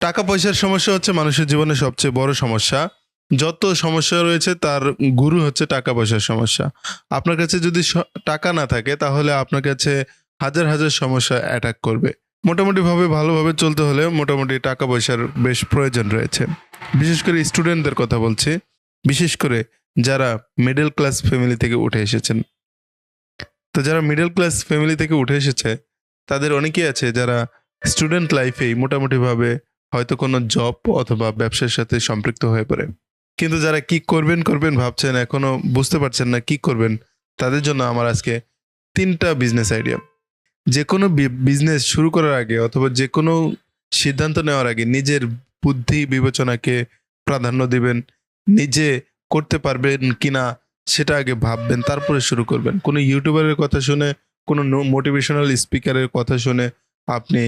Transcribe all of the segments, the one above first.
টাকা পয়সার সমস্যা হচ্ছে মানুষের জীবনে সবচেয়ে বড় সমস্যা। যত সমস্যা রয়েছে তার গুরু হচ্ছে টাকা পয়সার সমস্যা। আপনার কাছে যদি টাকা না থাকে তাহলে আপনার কাছে হাজার হাজার সমস্যা অ্যাটাক করবে। মোটামুটি ভাবে ভালোভাবে চলতে হলে মোটামুটি টাকা পয়সার বেশ প্রয়োজন রয়েছে। বিশেষ করে স্টুডেন্টদের কথা বলছি। বিশেষ করে যারা মিডল ক্লাস ফ্যামিলি থেকে উঠে এসেছেন। তো যারা মিডল ক্লাস ফ্যামিলি থেকে উঠে এসেছে, তাদের অনেকেই আছে যারা স্টুডেন্ট লাইফেই মোটামুটিভাবে হয়তো কোনো জব অথবা ব্যবসার সাথে সম্পৃক্ত হয়ে পড়ে। কিন্তু যারা কি করবেন করবেন ভাবছেন, এখনও বুঝতে পারছেন না কি করবেন, তাদের জন্য আমার আজকে তিনটা বিজনেস আইডিয়া যে কোনো বিজনেস শুরু করার আগে অথবা যে কোনো সিদ্ধান্ত নেওয়ার আগে নিজের বুদ্ধি বিবেচনাকে প্রাধান্য দিবেন, নিজে করতে পারবেন কিনা সেটা আগে ভাববেন, তারপরে শুরু করবেন। কোনো ইউটিউবারের কথা শুনে, কোনো মোটিভেশনাল স্পিকারের কথা শুনে আপনি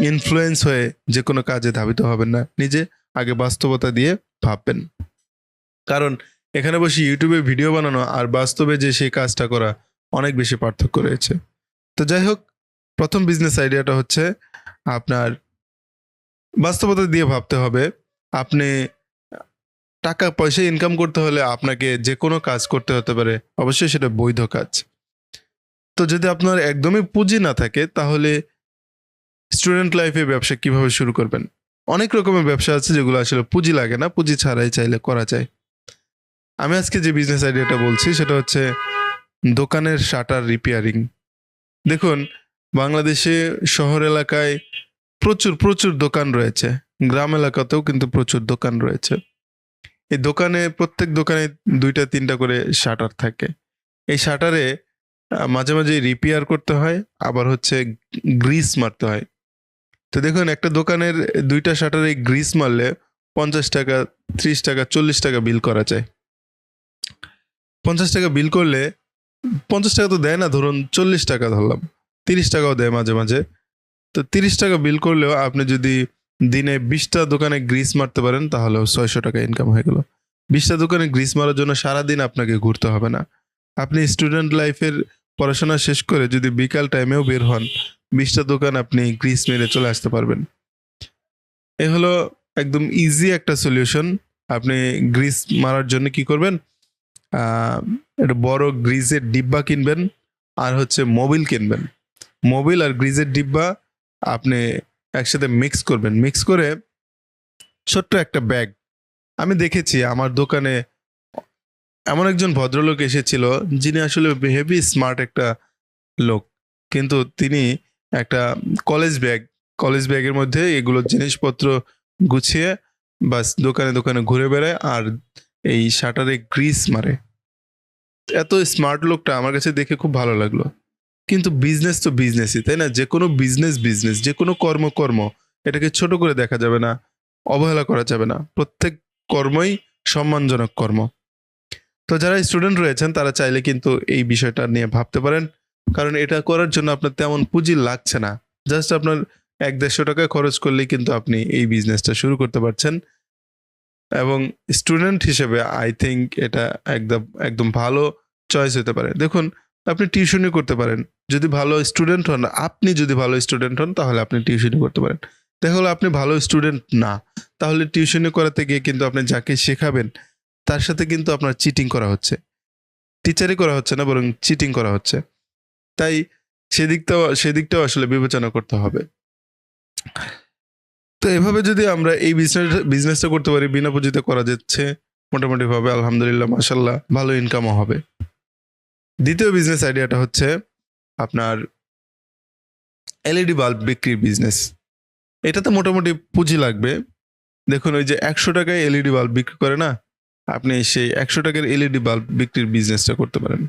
ইনফ্লুয়েন্স হয়ে যে কোনো কাজে ধাবিত হবেন না। নিজে আগে বাস্তবতা দিয়ে ভাববেন। কারণ এখানে বসে ইউটিউবে ভিডিও বানানো আর বাস্তবে যে সেই কাজটা করা অনেক বেশি পার্থক্য রয়েছে। তো যাই হোক, প্রথম বিজনেস আইডিয়াটা হচ্ছে আপনার বাস্তবতা দিয়ে ভাবতে হবে। আপনি টাকা, পয়সা ইনকাম করতে হলে আপনাকে যে কোনো কাজ করতে হতে পারে। অবশ্যই সেটা বৈধ কাজ। তো যদি আপনার একদমই পুঁজি না থাকে, তাহলে স্টুডেন্ট লাইফে ব্যবসা কীভাবে শুরু করবেন? অনেক রকমের ব্যবসা আছে যেগুলো আসলে পুঁজি লাগে না, পুঁজি ছাড়াই চাইলে করা যায়। আমি আজকে যে বিজনেস আইডিয়াটা বলছি, সেটা হচ্ছে দোকানের শাটার রিপেয়ারিং দেখুন, বাংলাদেশে শহর এলাকায় প্রচুর প্রচুর দোকান রয়েছে। গ্রাম এলাকাতেও কিন্তু প্রচুর দোকান রয়েছে। এই দোকানে, প্রত্যেক দোকানে দুইটা, তিনটা করে শাটার থাকে। এই শাটারে মাঝে মাঝে রিপেয়ার করতে হয়, আবার হচ্ছে গ্রিস মারতে হয়। তো দেখুন, একটা দোকানের দুইটা শাটারে গ্রিস মারলে পঞ্চাশ টাকা, ত্রিশ টাকা, চল্লিশ টাকা বিল করা যায়। পঞ্চাশ টাকা বিল করলে পঞ্চাশ টাকা তো দেয় না, ধরুন চল্লিশ টাকা ধরলাম, তিরিশ টাকাও দেয় মাঝে মাঝে। তো তিরিশ টাকা বিল করলেও আপনি যদি দিনে বিশটা দোকানে গ্রিস মারতে পারেন তাহলেও ছয়শো টাকা ইনকাম হয়ে গেল। বিশটা দোকানে গ্রিস মারার জন্য সারাদিন আপনাকে ঘুরতে হবে না। আপনি স্টুডেন্ট লাইফের পড়াশোনা শেষ করে যদি বিকাল টাইমেও বের হন, বিশটা দোকান আপনি গ্রিস মেরে চলে আসতে পারবেন। এ হলো একদম ইজি একটা সলিউশন আপনি গ্রিস মারার জন্য কি করবেন? একটা বড় গ্রিজের ডিব্বা কিনবেন, আর হচ্ছে মোবিল কিনবেন। মোবিল আর গ্রিজের ডিব্বা আপনি একসাথে মিক্স করবেন। মিক্স করে ছোট্ট একটা ব্যাগ আমি দেখেছি আমার দোকানে এমন একজন ভদ্রলোক এসেছিল যিনি আসলে হেভি স্মার্ট একটা লোক। কিন্তু তিনি একটা কলেজ ব্যাগ কলেজ ব্যাগের মধ্যে এগুলো জিনিসপত্র গুছিয়ে বাস দোকানে দোকানে ঘুরে বেড়ায় আর এই শাটারে গ্রিস মারে। এত স্মার্ট লোকটা আমার কাছে দেখে খুব ভালো লাগল। কিন্তু বিজনেস তো বিজনেসই তাই না? যে কোনো বিজনেস বিজনেস যে কোনো কর্ম কর্ম এটাকে ছোট করে দেখা যাবে না, অবহেলা করা যাবে না। প্রত্যেক কর্মই সম্মানজনক কর্ম। তো যারা স্টুডেন্ট রয়েছেন, তারা চাইলে কিন্তু এই বিষয়টা নিয়ে ভাবতে পারেন। কারণ এটা করার জন্য আপনার তেমন পুঁজি লাগছে না। জাস্ট আপনার এক দেড়শো টাকা খরচ করলেই কিন্তু আপনি এই বিজনেসটা শুরু করতে পারছেন। এবং স্টুডেন্ট হিসেবে আই থিঙ্ক এটা একদম একদম ভালো চয়েস হতে পারে। দেখুন, আপনি টিউশনই করতে পারেন। যদি ভালো স্টুডেন্ট হন, আপনি যদি ভালো স্টুডেন্ট হন, তাহলে আপনি টিউশনই করতে পারেন। দেখা হলো আপনি ভালো স্টুডেন্ট না। তাহলে টিউশনি করাতে গিয়ে কিন্তু আপনি যাকে শেখাবেন তার সাথে কিন্তু আপনার চিটিং করা হচ্ছে। টিচারই করা হচ্ছে না, বরং চিটিং করা হচ্ছে। তাই সেদিকটাও সেদিকটাও আসলে বিবেচনা করতে হবে। তো এভাবে যদি আমরা এই বিজনেস বিজনেসটা করতে পারি, বিনা পুঁজিতে করা যাচ্ছে, মোটামুটিভাবে আলহামদুলিল্লাহ মাসাল্লাহ ভালো ইনকামও হবে। দ্বিতীয় বিজনেস আইডিয়াটা হচ্ছে আপনার এলইডি বাল্ব বিক্রির বিজনেস এটাতে মোটামুটি পুঁজি লাগবে। দেখুন, ওই যে একশো টাকায় এলইডি বাল্ব বিক্রি করে না? আপনি সেই একশো টাকার এলইডি বাল্ব বিক্রির বিজনেসটা করতে পারেন।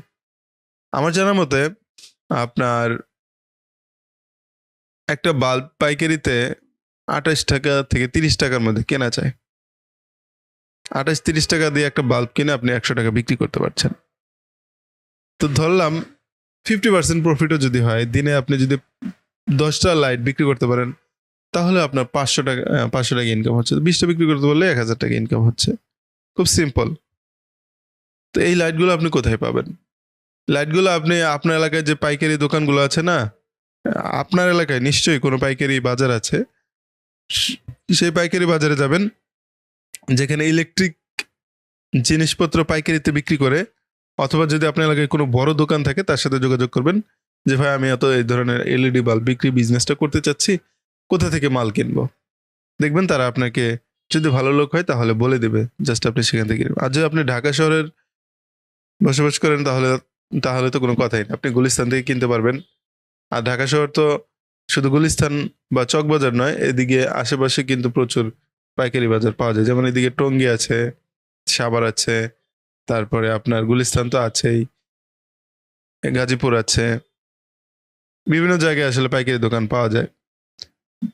আমার জানার মতে, আপনার একটা বাল্ব পাইকারিতে আঠাশ টাকা থেকে তিরিশ টাকার মধ্যে কেনা যায়। আঠাশ তিরিশ টাকা দিয়ে একটা বাল্ব কিনে আপনি একশো টাকা বিক্রি করতে পারছেন। তো ধরলাম ফিফটি পার্সেন্ট প্রফিটও যদি হয়, দিনে আপনি যদি দশটা লাইট বিক্রি করতে পারেন, তাহলে আপনার পাঁচশো টাকা পাঁচশো টাকা ইনকাম হচ্ছে। বিশটা বিক্রি করতে পারলে এক হাজার টাকা ইনকাম হচ্ছে। খুব সিম্পল তো এই লাইটগুলো আপনি কোথায় পাবেন? লাইটগুলো আপনি আপনার এলাকায় যে পাইকারি দোকানগুলো আছে না, আপনার এলাকায় নিশ্চয়ই কোনো পাইকারি বাজার আছে। সেই পাইকারি বাজারে যাবেন, যেখানে ইলেকট্রিক জিনিসপত্র পাইকারিতে বিক্রি করে, অথবা যদি আপনার এলাকায় কোনো বড় দোকান থাকে, তার সাথে যোগাযোগ করবেন, যে ভাই, আমি এত এই ধরনের এলইডি বাল্ব বিক্রি বিজনেসটা করতে চাচ্ছি, কোথা থেকে মাল কিনবো? দেখবেন তারা আপনাকে যদি ভালো লোক হয়, তাহলে বলে দেবে জাস্ট আপনি সেখান থেকে আর যদি আপনি ঢাকা শহরের বসবাস করেন, তাহলে তাহলে তো কোনো কথাই না। আপনি গুলিস্তান থেকে কিনতে পারবেন। আর ঢাকা শহর তো শুধু গুলিস্তান বা চকবাজার নয়, এদিকে আশেপাশে কিন্তু প্রচুর পাইকারি বাজার পাওয়া যায়। যেমন এদিকে টঙ্গি আছে, সাভার আছে, তারপরে আপনার গুলিস্তান তো আছেই, গাজীপুর আছে। বিভিন্ন জায়গায় আসলে পাইকারি দোকান পাওয়া যায়।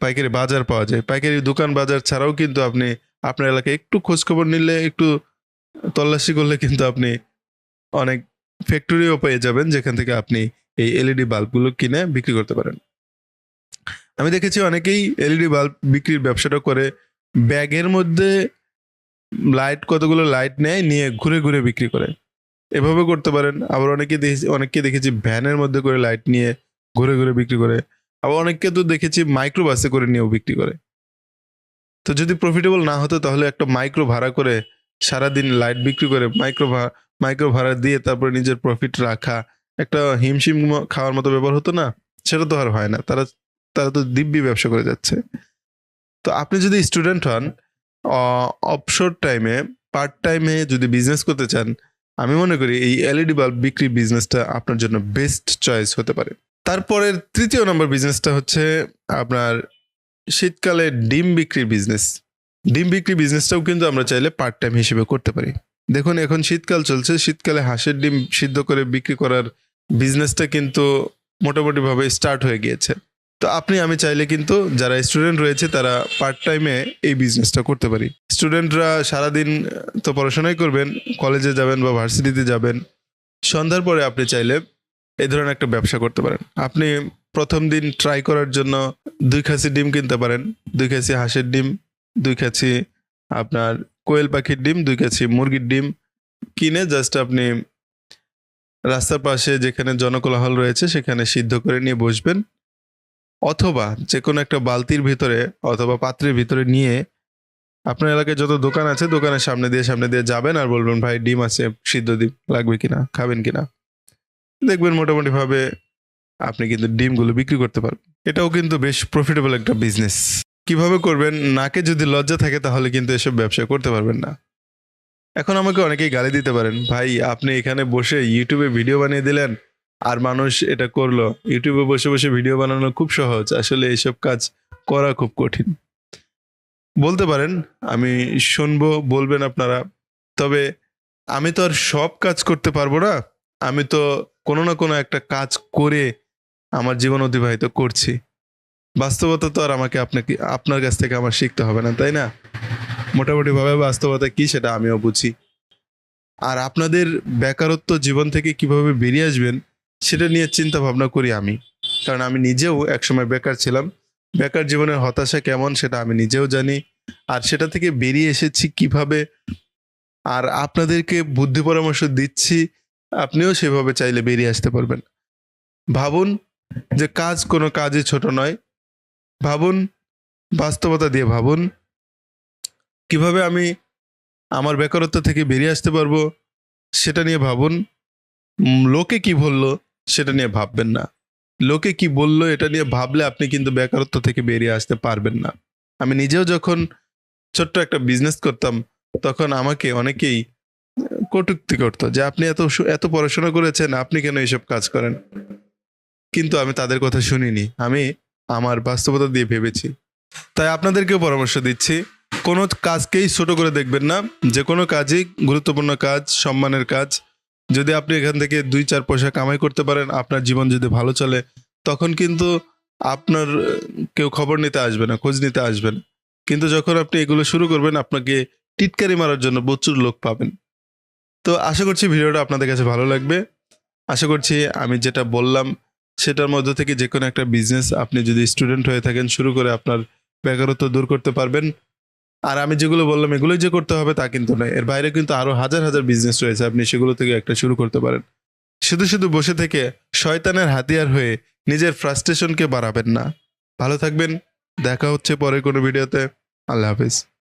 পাইকারি বাজার পাওয়া যায়। পাইকারি দোকান বাজার ছাড়াও কিন্তু আপনি আপনার এলাকায় একটু খোঁজ খবর নিলে, একটু তল্লাশি করলে কিন্তু আপনি অনেক ফ্যাক্টরিও পেয়ে যাবেন, যেখান থেকে আপনি এই এলইডি বাল্বগুলো কিনে বিক্রি করতে পারেন। আমি দেখেছি অনেকেই এলইডি বাল্ব বিক্রির ব্যবসাটা করে, ব্যাগের মধ্যে লাইট কতগুলো লাইট নেয় নিয়ে ঘুরে ঘুরে বিক্রি করে। এভাবে করতে পারেন। আবার অনেকে দেখেছি, অনেককে দেখেছি ভ্যানের মধ্যে করে লাইট নিয়ে ঘুরে ঘুরে বিক্রি করে। আবার অনেককে তো দেখেছি মাইক্রো বাসে করে নিয়েও বিক্রি করে। তো যদি প্রফিটেবল না হতো তাহলে একটা মাইক্রো ভাড়া করে সারাদিন লাইট বিক্রি করে মাইক্রো মাইক্রো ভাড়া দিয়ে তারপরে নিজের প্রফিট রাখা, একটা হিমশিম খাওয়ার মতো ব্যাপার হতো না, সেটা তো আর হয় না। তারা তারা তো দিব্যি ব্যবসা করে যাচ্ছে। তো আপনি যদি স্টুডেন্ট হন অবসর টাইমে পার্ট টাইমে যদি বিজনেস করতে চান, আমি মনে করি এই এলইডি বাল্ব বিক্রি বিজনেসটা আপনার জন্য বেস্ট চয়েস হতে পারে। তারপরের তৃতীয় নম্বর বিজনেসটা হচ্ছে আপনার শীতকালে ডিম বিক্রির বিজনেস ডিম বিক্রি বিজনেসটাও কিন্তু আমরা চাইলে পার্ট টাইম হিসেবে করতে পারি। দেখুন, এখন শীতকাল চলছে, শীতকালে হাঁসের ডিম সিদ্ধ করে বিক্রি করার বিজনেসটা কিন্তু মোটামুটিভাবে স্টার্ট হয়ে গিয়েছে। তো আপনি, আমি চাইলে কিন্তু যারা স্টুডেন্ট রয়েছে, তারা পার্ট টাইমে এই বিজনেসটা করতে পারি। স্টুডেন্টরা সারাদিন তো পড়াশোনাই করবেন কলেজে যাবেন বা ভার্সিটিতে যাবেন। সন্ধ্যার পরে আপনি চাইলে এই ধরনের একটা ব্যবসা করতে পারেন। আপনি প্রথম দিন ট্রাই করার জন্য দুই খাসি ডিম কিনতে পারেন। দুই খাসি হাঁসের ডিম, দুই খাসি আপনার কোয়েল পাখির ডিম, দুই কাছি মুরগির ডিম কিনে জাস্ট আপনি রাস্তার পাশে যেখানে জনকোলাহল রয়েছে সেখানে সিদ্ধ করে নিয়ে বসবেন। অথবা যে কোনো একটা বালতির ভিতরে অথবা পাত্রের ভিতরে নিয়ে আপনার এলাকায় যত দোকান আছে দোকানের সামনে দিয়ে সামনে দিয়ে যাবেন আর বলবেন, ভাই, ডিম আছে, সিদ্ধ ডিম লাগবে কিনা, খাবেন কিনা? দেখবেন মোটামুটি ভাবে আপনি কিন্তু ডিমগুলো বিক্রি করতে পারবেন। এটাও কিন্তু বেশ প্রফিটেবল একটা বিজনেস কীভাবে করবেন? নাকে যদি লজ্জা থাকে তাহলে কিন্তু এসব ব্যবসা করতে পারবেন না। এখন আমাকে অনেকেই গালি দিতে পারেন, ভাই, আপনি এখানে বসে ইউটিউবে ভিডিও বানিয়ে দিলেন আর মানুষ এটা করল। ইউটিউবে বসে বসে ভিডিও বানানো খুব সহজ। আসলে এইসব কাজ করা খুব কঠিন। বলতে পারেন, আমি শুনব, বলবেন আপনারা। তবে আমি তো আর সব কাজ করতে পারব না। আমি তো কোনো না কোনো একটা কাজ করে আমার জীবন অতিবাহিত করছি। বাস্তবতা তো আর আমাকে আপনাকে, আপনার কাছ থেকে আমার শিখতে হবে না, তাই না? মোটামুটিভাবে বাস্তবতা কি সেটা আমিও বুঝি। আর আপনাদের বেকারত্ব জীবন থেকে কীভাবে বেরিয়ে আসবেন সেটা নিয়ে চিন্তা ভাবনা করি আমি। কারণ আমি নিজেও একসময় বেকার ছিলাম। বেকার জীবনের হতাশা কেমন সেটা আমি নিজেও জানি। আর সেটা থেকে বেরিয়ে এসেছি কীভাবে? আর আপনাদেরকে বুদ্ধি পরামর্শ দিচ্ছি আপনিও সেভাবে চাইলে বেরিয়ে আসতে পারবেন। ভাবুন যে কাজ কোনো কাজই ছোট নয়। ভাবুন, বাস্তবতা দিয়ে ভাবুন। কীভাবে আমি আমার বেকারত্ব থেকে বেরিয়ে আসতে পারব সেটা নিয়ে ভাবুন। লোকে কি বলল সেটা নিয়ে ভাববেন না। লোকে কি বলল এটা নিয়ে ভাবলে আপনি কিন্তু বেকারত্ব থেকে বেরিয়ে আসতে পারবেন না। আমি নিজেও যখন ছোট্ট একটা বিজনেস করতাম, তখন আমাকে অনেকেই কটুক্তি করতো যে আপনি এত এত পড়াশোনা করেছেন, আপনি কেন এইসব কাজ করেন? কিন্তু আমি তাদের কথা শুনিনি। আমি আমার বাস্তবতা দিয়ে ভেবেছি। তাই আপনাদেরকেও পরামর্শ দিচ্ছি, কোনো কাজকেই ছোট করে দেখবেন না। যে কোনো কাজই গুরুত্বপূর্ণ কাজ, সম্মানের কাজ। যদি আপনি এখান থেকে দুই, চার পয়সা কামাই করতে পারেন, আপনার জীবন যদি ভালো চলে, তখন কিন্তু আপনার কেউ খবর নিতে আসবে না, খোঁজ নিতে আসবে না। কিন্তু যখন আপনি এগুলো শুরু করবেন, আপনাকে টিটকারি মারার জন্য প্রচুর লোক পাবেন। তো আশা করছি ভিডিওটা আপনাদের কাছে ভালো লাগবে। আশা করছি আমি যেটা বললাম, সেটার মধ্যে থেকে যে কোনো একটা বিজনেস আপনি যদি স্টুডেন্ট হয়ে থাকেন, শুরু করে আপনার বেকারত্ব দূর করতে পারবেন। আর আমি যেগুলো বললাম, এগুলোই যে করতে হবে তা কিন্তু নয়। এর বাইরে কিন্তু আরও হাজার হাজার বিজনেস রয়েছে, আপনি সেগুলো থেকে একটা শুরু করতে পারেন। শুধু শুধু বসে থেকে শয়তানের হাতিয়ার হয়ে নিজের ফ্রাস্ট্রেশনকে বাড়াবেন না। ভালো থাকবেন, দেখা হচ্ছে পরে কোনো ভিডিওতে আল্লাহ হাফিজ।